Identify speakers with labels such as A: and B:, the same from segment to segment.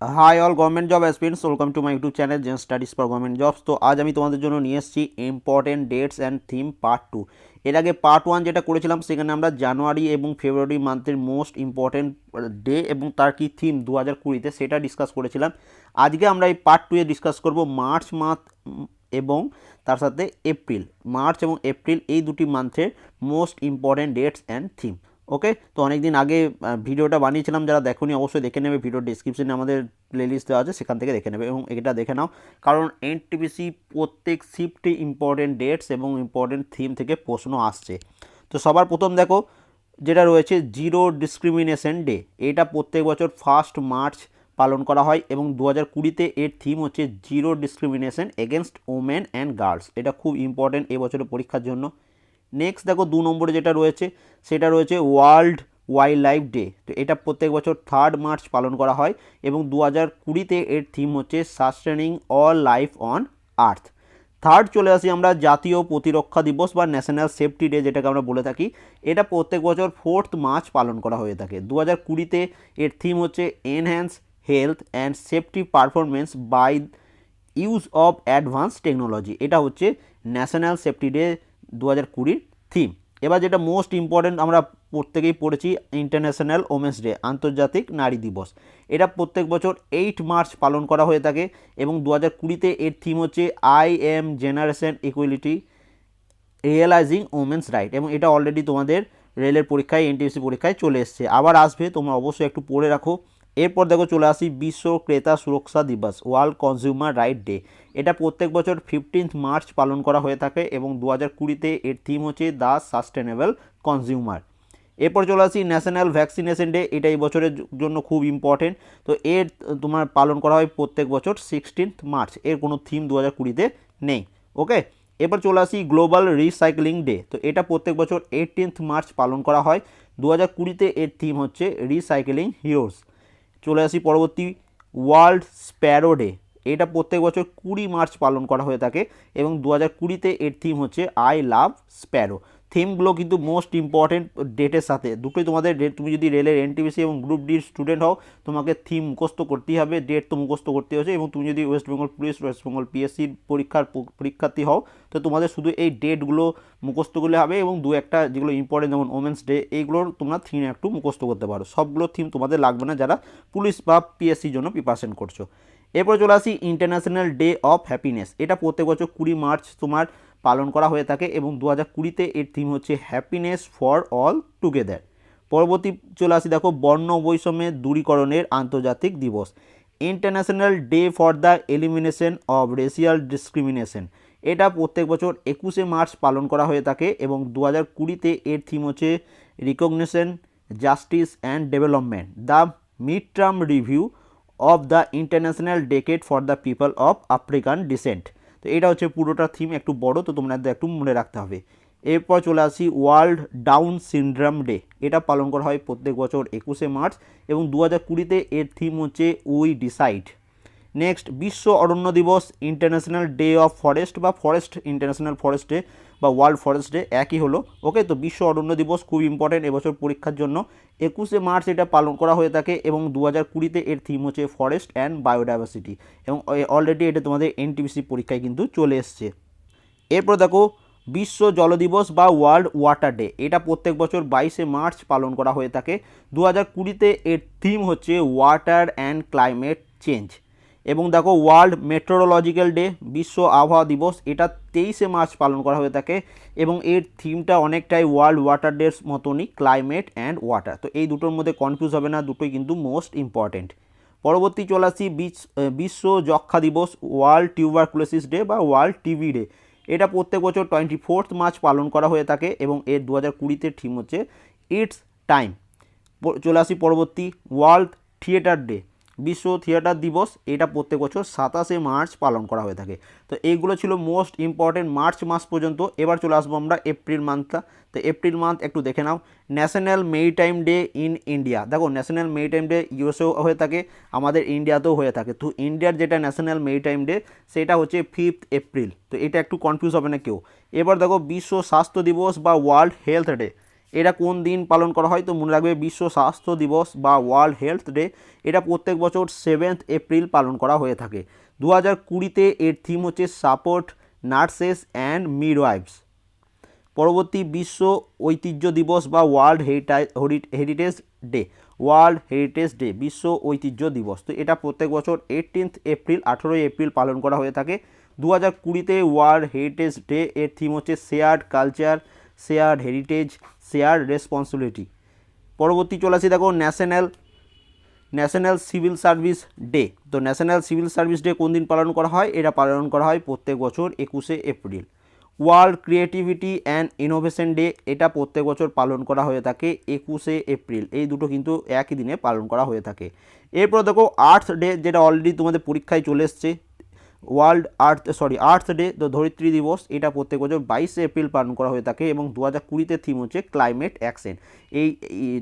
A: Hi all government job aspirants welcome to my YouTube channel Zen studies for government jobs তো আজ আমি তোমাদের জন্য নিয়ে এসেছি important dates and theme part two এর আগে পার্ট ওয়ান যেটা করেছিলাম, সেখানে আমরা জানুয়ারি এবং ফেব্রুয়ারি মান্থের মোস্ট ইম্পর্টেন্ট ডে এবং তার কি থিম দু হাজার কুড়িতে সেটা ডিসকাস করেছিলাম। আজকে আমরা এই পার্ট টুয়ে ডিসকাস করব মার্চ মান্থ এবং তার সাথে এপ্রিল মার্চ এবং এপ্রিল এই দুটি মান্থের most important dates and theme okay? তো অনেক দিন আগে ভিডিওটা বানিয়েছিলাম, যারা দেখোনি অবশ্যই দেখে নেবে। ভিডিও ডিসক্রিপশনে আমাদের প্লেলিস্ট দেওয়া আছে, সেখান থেকে দেখে নেবে এবং এটা দেখে নাও। কারণ এনটিপিসি প্রত্যেক শিফটে ইম্পর্টেন্ট ডেটস এবং ইম্পর্টেন্ট থিম থেকে প্রশ্ন আসছে। তো সবার প্রথম দেখো, যেটা রয়েছে জিরো ডিসক্রিমিনেশন ডে এটা প্রত্যেক বছর ফার্স্ট মার্চ পালন করা হয় এবং দু হাজার কুড়িতে এর থিম হচ্ছে zero discrimination against women and girls এটা খুব ইম্পর্টেন্ট এবছরের পরীক্ষার জন্য। নেক্সট দেখো দু নম্বরে যেটা রয়েছে, সেটা রয়েছে ওয়ার্ল্ড ওয়াইল্ড লাইফ ডে তো এটা প্রত্যেক বছর থার্ড মার্চ পালন করা হয় এবং দু হাজার কুড়িতে এর থিম হচ্ছে sustaining all life on earth third চলে আসি আমরা জাতীয় প্রতিরক্ষা দিবস বা ন্যাশনাল সেফটি ডে যেটাকে আমরা বলে থাকি। এটা প্রত্যেক বছর ফোর্থ মার্চ পালন করা হয়ে থাকে। দু হাজার কুড়িতে এর থিম হচ্ছে enhance health and safety performance by use of advance technology এটা হচ্ছে ন্যাশনাল সেফটি ডে দু হাজার কুড়ির থিম এবার যেটা মোস্ট ইম্পর্ট্যান্ট আমরা প্রত্যেকেই পড়েছি ইন্টারন্যাশনাল ওমেন্স ডে আন্তর্জাতিক নারী দিবস। এটা প্রত্যেক বছর এইট মার্চ পালন করা হয়ে থাকে এবং দু হাজার কুড়িতে এর থিম হচ্ছে I M generation equality realising women's right এবং এটা অলরেডি তোমাদের রেলের পরীক্ষায় এনটিএসসি পরীক্ষায় চলে এসছে। আবার আসবে, তোমরা অবশ্যই একটু পড়ে রাখো। এরপর দেখো চলে আসি বিশ্ব ক্রেতা সুরক্ষা দিবস ওয়ার্ল্ড কনজিউমার রাইট ডে এটা প্রত্যেক বছর ফিফটিন্থ মার্চ পালন করা হয়ে থাকে এবং দু হাজার কুড়িতে এর থিম হচ্ছে দ্য সাস্টেনেবল কনজিউমার এরপর চলে আসি ন্যাশনাল ভ্যাকসিনেশন ডে এটা এই বছরের জন্য খুব ইম্পর্টেন্ট তো এর তোমার পালন করা হয় প্রত্যেক বছর সিক্সটিন্থ মার্চ এর কোনো থিম দু হাজার কুড়িতে নেই। ওকে এরপর চলে আসি গ্লোবাল রিসাইক্লিং ডে তো এটা প্রত্যেক বছর এইটিনথ মার্চ পালন করা হয়। দু হাজার কুড়িতে এর থিম হচ্ছে রিসাইক্লিং হিরোজ চলে আসি পরবর্তী ওয়ার্ল্ড স্প্যারো ডে। এটা প্রত্যেক বছর কুড়ি মার্চ পালন করা হয়ে থাকে এবং দু হাজার কুড়িতে এর থিম হচ্ছে আই লাভ স্প্যারো। থিমগুলো কিন্তু মোস্ট ইম্পর্টেন্ট ডেটের সাথে। দুটোই তোমাদের ডেট তুমি যদি রেলের এনটিপিসি এবং গ্রুপ ডির স্টুডেন্ট হও, তোমাকে থিম মুখস্থ করতেই হবে ডেট তো মুখস্থ করতে হচ্ছে এবং তুমি যদি West Bengal police West Bengal পিএসসির পরীক্ষার পরীক্ষার্থী হও, তো তোমাদের শুধু এই ডেটগুলো মুখস্থ করলে হবে এবং দু একটা যেগুলো ইম্পর্টেন্ট যেমন ওমেন্স ডে এইগুলোর তোমরা থিম একটু মুখস্থ করতে পারো। সবগুলো থিম তোমাদের লাগবে না যারা পুলিশ বা পিএসসির জন্য প্রিপারেশন করছ। এরপর চলে আসি ইন্টারন্যাশনাল ডে অফ হ্যাপিনেস এটা প্রত্যেক বছর কুড়ি মার্চ তোমার পালন করা হয়ে থাকে এবং দু হাজার কুড়িতে এর থিম হচ্ছে হ্যাপিনেস ফর অল টুগেদার পরবর্তী চলে আসি দেখো বর্ণ বৈষম্যের দূরীকরণের আন্তর্জাতিক দিবস। International day for the elimination of racial discrimination এটা প্রত্যেক বছর একুশে মার্চ পালন করা হয়ে থাকে এবং দু হাজার কুড়িতে এর থিম হচ্ছে recognition justice and development the mid term review of the international decade for the people of African descent তো এটা হচ্ছে পুরোটা থিম একটু বড়, তো তোমাদের একটু মনে রাখতে হবে। এরপর চলে আসি ওয়ার্ল্ড ডাউন সিনড্রাম ডে এটা পালন করা হয় প্রত্যেক বছর একুশে মার্চ এবং দু হাজার কুড়িতে এর থিম হচ্ছে উই ডিসাইড নেক্সট বিশ্ব অরণ্য দিবস ইন্টারন্যাশনাল ডে অফ ফরেস্ট বা ফরেস্ট ইন্টারন্যাশনাল ফরেস্ট ডে বা ওয়ার্ল্ড ফরেস্ট ডে একই হলো। ওকে তো বিশ্ব অরণ্য দিবস খুব ইম্পর্টেন্ট এবছর পরীক্ষার জন্য। একুশে মার্চ এটা পালন করা হয়ে থাকে এবং দু হাজার কুড়িতে এর থিম হচ্ছে ফরেস্ট অ্যান্ড বায়োডাইভার্সিটি এবং অলরেডি এটা তোমাদের এনটিপিসি পরীক্ষায় কিন্তু চলে এসছে। এরপর দেখো, বিশ্ব জল দিবস বা ওয়ার্ল্ড ওয়াটার ডে এটা প্রত্যেক বছর বাইশে মার্চ পালন করা হয়ে থাকে। দু হাজার কুড়িতে এর থিম হচ্ছে ওয়াটার অ্যান্ড ক্লাইমেট চেঞ্জ এবং দেখো ওয়ার্ল্ড মেট্রোলজিক্যাল ডে, বিশ্ব আবহাওয়া দিবস, এটা তেইশে মার্চ পালন করা হয়ে থাকে এবং এর থিমটা অনেকটাই ওয়ার্ল্ড ওয়াটার ডের মতনই, ক্লাইমেট অ্যান্ড ওয়াটার। তো এই দুটোর মধ্যে কনফিউজ হবে না, দুটোই কিন্তু মোস্ট ইম্পর্টেন্ট পরবর্তী চলে আসি বিশ্ব যক্ষা দিবস, ওয়ার্ল্ড টিউবারকুলোসিস ডে বা ওয়ার্ল্ড টিভি ডে। এটা প্রত্যেক বছর টোয়েন্টি ফোর্থ মার্চ পালন করা হয়ে থাকে এবং এর দু হাজার কুড়িতে থিম হচ্ছে ইটস টাইম চলে আসি পরবর্তী, ওয়ার্ল্ড থিয়েটার ডে। বিশ্ব থিয়েটার দিবস, এটা প্রত্যেক বছর সাতাশে মার্চ পালন করা হয়ে থাকে। তো এইগুলো ছিল মোস্ট ইম্পর্টেন্ট মার্চ মাস পর্যন্ত। এবার চলে আসব আমরা এপ্রিল মান্থটা। তো এপ্রিল মান্থ একটু দেখে নাও। National maritime day in India. দেখো, ন্যাশনাল মেরিটাইম ডে ইউএসএও হয়ে থাকে, আমাদের ইন্ডিয়াতেও হয়ে থাকে। তো ইন্ডিয়ার যেটা ন্যাশনাল মেরিটাইম ডে, সেটা হচ্ছে ফিফথ এপ্রিল। তো এটা একটু কনফিউজ হবে না কেউ। এবার দেখো, বিশ্ব স্বাস্থ্য দিবস বা ওয়ার্ল্ড হেলথ ডে। এটা কোন দিন পালন করা হয়? তো মনে রাখবে বিশ্ব স্বাস্থ্য দিবস বা ওয়ার্ল্ড হেলথ ডে এটা প্রত্যেক বছর সেভেন্থ এপ্রিল পালন করা হয়ে থাকে। দু হাজার কুড়িতে এর থিম হচ্ছে সাপোর্ট নার্সেস অ্যান্ড মিডওয়াইফস পরবর্তী বিশ্ব ঐতিহ্য দিবস বা world heritage day world heritage day বিশ্ব ঐতিহ্য দিবস। তো এটা প্রত্যেক বছর এইটিনথ এপ্রিল আঠেরোই এপ্রিল পালন করা হয়ে থাকে। দু হাজার কুড়িতে ওয়ার্ল্ড হেরিটেজ ডে এর থিম হচ্ছে shared culture shared heritage shared responsibility. পরবর্তী চলে আসি দেখো national national civil service day. তো ন্যাশনাল সিভিল সার্ভিস ডে কোন দিন পালন করা হয়? এটা পালন করা হয় প্রত্যেক বছর একুশে April. World creativity and innovation day, এটা প্রত্যেক বছর পালন করা হয়ে থাকে একুশে এপ্রিল। এই দুটো কিন্তু একই দিনে পালন করা হয়ে থাকে। এরপর দেখো আর্থ ডে, যেটা অলরেডি তোমাদের পরীক্ষায় চলে এসছে world earth sorry earth day ধরিত্রী দিবস, এটা প্রত্যেক বছর বাইশে এপ্রিল পালন করা হয়ে থাকে এবং দু হাজার কুড়িতে থিম হচ্ছে ক্লাইমেট অ্যাকশন এই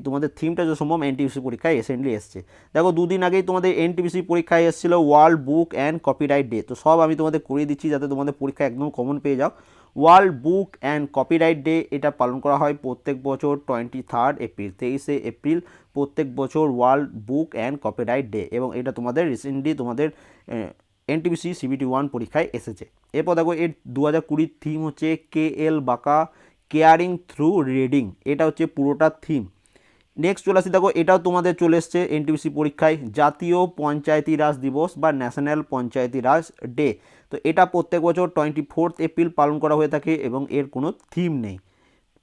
A: তোমাদের থিমটা যে সম্ভব এনটিপিসি পরীক্ষায় রিসেন্টলি এসছে। দেখো, দুদিন আগেই তোমাদের এনটিপিসি পরীক্ষায় এসেছিল world book and copyright day তো সব আমি তোমাদের করিয়ে দিচ্ছি যাতে তোমাদের পরীক্ষা একদম কমন পেয়ে যাও। World book and copyright day এটা পালন করা হয় প্রত্যেক বছর টোয়েন্টি থার্ড এপ্রিল, তেইশে এপ্রিল, প্রত্যেক বছর world book and copyright day এবং এটা তোমাদের রিসেন্টলি তোমাদের এনটিপিসি সিবিটি ওয়ান পরীক্ষায় এসেছে। এরপর দেখো এর দু হাজার কুড়ির থিম হচ্ছে কে এল বাঁকা কেয়ারিং থ্রু রিডিং এটা হচ্ছে পুরোটা থিম নেক্সট চলে আসি, দেখো এটাও তোমাদের চলে এসছে এনটিপিসি পরীক্ষায়, জাতীয় পঞ্চায়েতি রাজ দিবস বা ন্যাশনাল পঞ্চায়েতি রাজ ডে তো এটা প্রত্যেক বছর টোয়েন্টি ফোর্থ এপ্রিল পালন করা হয়ে থাকে এবং এর কোনো থিম নেই।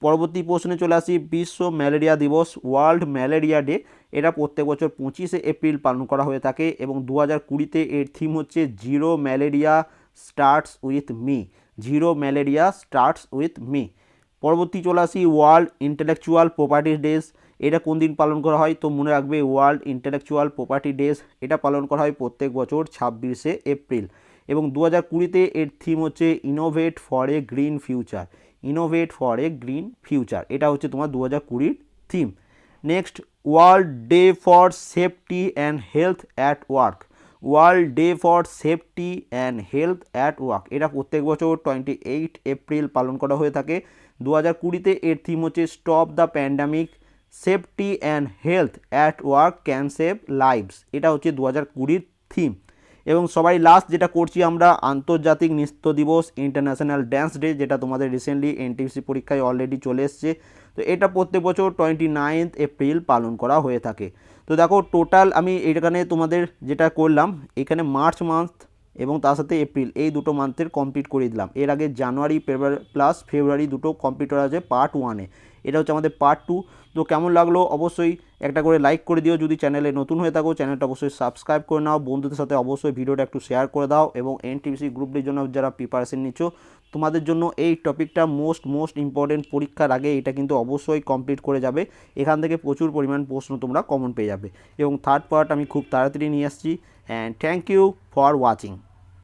A: পরবর্তী প্রশ্নে চলে আসি, বিশ্ব ম্যালেরিয়া দিবস, ওয়ার্ল্ড ম্যালেরিয়া ডে, এটা প্রত্যেক বছর পঁচিশে এপ্রিল পালন করা হয়ে থাকে এবং দু হাজার কুড়িতে এর থিম হচ্ছে zero malaria starts with me zero malaria starts with me পরবর্তী চলে আসি ওয়ার্ল্ড ইন্টেলেকচুয়াল প্রপার্টি ডেজ এটা কোন দিন পালন করা হয়? তো মনে রাখবে ওয়ার্ল্ড ইন্টেলেকচুয়াল প্রপার্টি ডেজ এটা পালন করা হয় প্রত্যেক বছর ছাব্বিশে এপ্রিল। এবং দু হাজার কুড়িতে এর থিম হচ্ছে innovate for a green future innovate for a green future এটা হচ্ছে তোমার দু হাজার কুড়ির theme next world day for safety and health at work world day for safety and health at work এটা প্রত্যেক বছর টোয়েন্টি এইট এপ্রিল পালন করা হয়ে থাকে। দু হাজার কুড়িতে এর থিম হচ্ছে stop the pandemic safety and health at work can save lives এটা হচ্ছে দু হাজার কুড়ির থিম এবং সবাই লাস্ট যেটা করছি আমরা আন্তর্জাতিক নৃত্য দিবস ইন্টারন্যাশনাল ড্যান্স ডে যেটা তোমাদের রিসেন্টলি এনটিসি পরীক্ষায় অলরেডি চলে এসছে। তো এটা প্রত্যেক বছর টোয়েন্টি নাইনথ এপ্রিল পালন করা হয়ে থাকে। তো দেখো টোটাল আমি এখানে তোমাদের যেটা করলাম, এখানে মার্চ মান্থ এবং তার সাথে এপ্রিল এই দুটো মান্থের কমপ্লিট করে দিলাম। এর আগে জানুয়ারি প্লাস ফেব্রুয়ারি দুটো কমপ্লিট করা আছে পার্ট ওয়ানে এটা হচ্ছে আমাদের পার্ট টু তো কেমন লাগল? অবশ্যই একটা করে লাইক করে দিও। যদি চ্যানেলে নতুন হয়ে থাকো চ্যানেলটা অবশ্যই সাবস্ক্রাইব করে নাও। বন্ধুদের সাথে অবশ্যই ভিডিওটা একটু শেয়ার করে দাও এবং এনটিভিসি গ্রুপটির জন্য যারা প্রিপারেশন নিচ্ছ, তোমাদের জন্য এই টপিকটা মোস্ট মোস্ট ইম্পর্টেন্ট পরীক্ষার আগে এটা কিন্তু অবশ্যই কমপ্লিট করে যাবে। এখান থেকে প্রচুর পরিমাণ প্রশ্ন তোমরা কমন পেয়ে যাবে। এবং থার্ড পার্ট আমি খুব তাড়াতাড়ি নিয়ে আসছি। And thank you for watching